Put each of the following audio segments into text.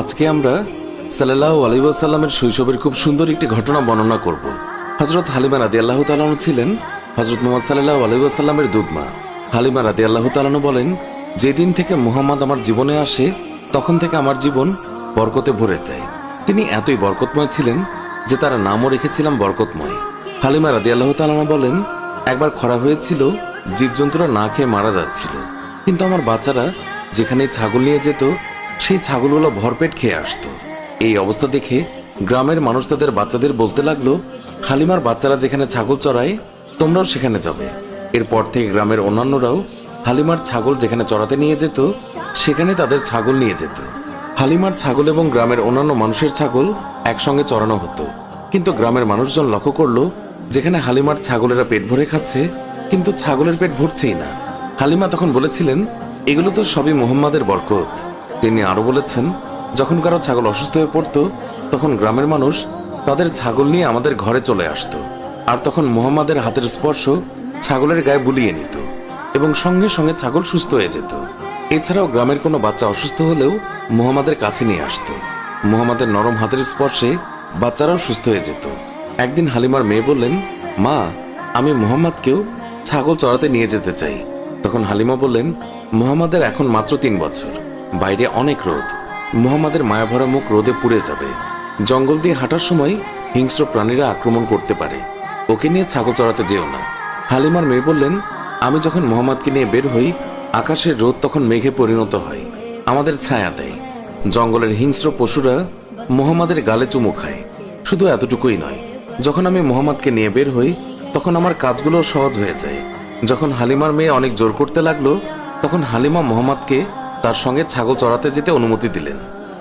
আজকে আমরা সাল্লাহ আলাইসাল্লামের শৈশবের খুব সুন্দর একটি ঘটনা বর্ণনা করব। হজরত হালিমা রাদি আল্লাহ তালানু ছিলেন হজরত মোহাম্মদ সাল্লাহ আলাইসাল্লামের দুধমা। হালিমা রাদি আল্লাহ তালানু বলেন, যেদিন থেকে মুহাম্মদ আমার জীবনে আসে, তখন থেকে আমার জীবন বরকতে ভরে যায়। তিনি এতই বরকতময় ছিলেন যে তার নামও রেখেছিলাম বরকতময়। হালিমা রাদি আল্লাহ তালানু বলেন, একবার খরা হয়েছিল, জীবজন্তুরা না খেয়ে মারা যাচ্ছিল। কিন্তু আমার বাচ্চারা যেখানে ছাগল নিয়ে যেত সেই ছাগলগুলো ভরপেট খেয়ে আসতো। এই অবস্থা দেখে গ্রামের মানুষ তাদের বাচ্চাদের বলতে লাগল, হালিমার বাচ্চারা যেখানে ছাগল চড়ায়, তোমরাও সেখানে যাবে। এরপর থেকে গ্রামের অন্যান্যরাও হালিমার ছাগল যেখানে চড়াতে নিয়ে যেত, সেখানে তাদের ছাগল নিয়ে যেত। হালিমার ছাগল এবং গ্রামের অন্যান্য মানুষের ছাগল একসঙ্গে চড়ানো হতো। কিন্তু গ্রামের মানুষজন লক্ষ্য করল, যেখানে হালিমার ছাগলেরা পেট ভরে খাচ্ছে, কিন্তু ছাগলের পেট ভরছেই না। হালিমা তখন বলেছিলেন, এগুলো তো সবই মোহাম্মদের বরকত। তিনি আরও বলেছেন, যখন কারও ছাগল অসুস্থ হয়ে পড়তো, তখন গ্রামের মানুষ তাদের ছাগল নিয়ে আমাদের ঘরে চলে আসতো। আর তখন মোহাম্মদের হাতের স্পর্শ ছাগলের গায়ে বুলিয়ে নিত এবং সঙ্গে সঙ্গে ছাগল সুস্থ হয়ে যেত। এছাড়াও গ্রামের কোনো বাচ্চা অসুস্থ হলেও মোহাম্মদের কাছে নিয়ে আসতো। মোহাম্মদের নরম হাতের স্পর্শে বাচ্চারাও সুস্থ হয়ে যেত। একদিন হালিমার মেয়ে বললেন, মা, আমি মোহাম্মদকেও ছাগল চড়াতে নিয়ে যেতে চাই। তখন হালিমা বললেন, মোহাম্মদের এখন মাত্র তিন বছর। বাইরে অনেক রোদ। মোহাম্মদের মায়াভরা মুখ রোদে পুড়ে যাবে। জঙ্গল দিয়ে হাঁটার সময় হিংস্র প্রাণীরা আক্রমণ করতে পারে। ওকে নিয়ে ছাগল চড়াতে যেও না। হালিমার মেয়ে বললেন, আমি যখন মোহাম্মদকে নিয়ে বের হই, আকাশের রোদ তখন মেঘে পরিণত হয়। আমাদের ছায়া দেয়। জঙ্গলের হিংস্র পশুরা মোহাম্মদের গালে চুমু খায়। শুধু এতটুকুই নয়, যখন আমি মোহাম্মদকে নিয়ে বের হই, তখন আমার কাজগুলো সহজ হয়ে যায়। যখন হালিমার মেয়ে অনেক জোর করতে লাগল, তখন হালিমা মোহাম্মদকে তার সঙ্গে ছাগল চড়াতে যেতে অনুমতি দিলেন।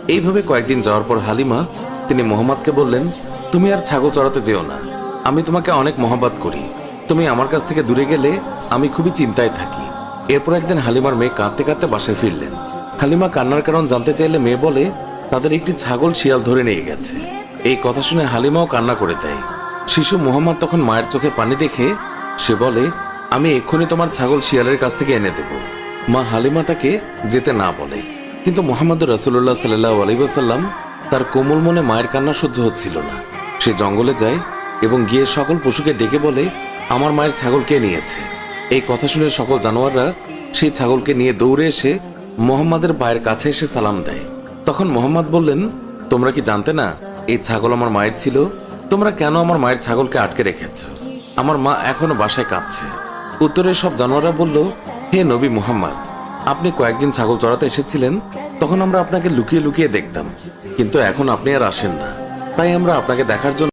এইভাবে কয়েকদিন যাওয়ার পর হালিমা, তিনি মোহাম্মদকে বললেন, তুমি আর ছাগল চড়াতে যেও না। আমি তোমাকে অনেক মহাব্বাত করি। তুমি আমার কাছ থেকে দূরে গেলে আমি খুবই চিন্তায় থাকি। এরপর একদিন হালিমার মেয়ে কাঁদতে কাঁদতে বাসায় ফিরলেন। হালিমা কান্নার কারণ জানতে চাইলে মেয়ে বলে, তাদের একটি ছাগল শিয়াল ধরে নিয়ে গেছে। এই কথা শুনে হালিমাও কান্না করে দেয়। শিশু মোহাম্মদ তখন মায়ের চোখে পানি দেখে, সে বলে, আমি এক্ষুনি তোমার ছাগল শিয়ালের কাছ থেকে এনে দেব। মা হালিমা তাকে যেতে না বলে। কিন্তু মোহাম্মদ রসুল্লাহ সাল্লাহ আলাইসাল্লাম তার কোমল মনে মায়ের কান্না সহ্য হচ্ছিল না। সে জঙ্গলে যায় এবং গিয়ে সকল পশুকে ডেকে বলে, আমার মায়ের ছাগল কে নিয়েছে? এই কথা শুনে সকল জানোয়াররা সেই ছাগলকে নিয়ে দৌড়ে এসে মোহাম্মদের পায়ের কাছে এসে সালাম দেয়। তখন মোহাম্মদ বললেন, তোমরা কি জানতে না, এই ছাগল আমার মায়ের ছিল? তোমরা কেন আমার মায়ের ছাগলকে আটকে রেখেছ? আমার মা এখনও বাসায় কাঁদছে। উত্তরে সব জানোয়াররা বলল হে নবী মুহাম্মদ, আপনি কয়েকদিন ছাগল চড়াতে এসেছিলেন, তখন আমরা আপনাকে লুকিয়ে লুকিয়ে দেখতাম। কিন্তু এখন আপনি আর আসেন না। তাই আমরা আপনাকে দেখার জন্য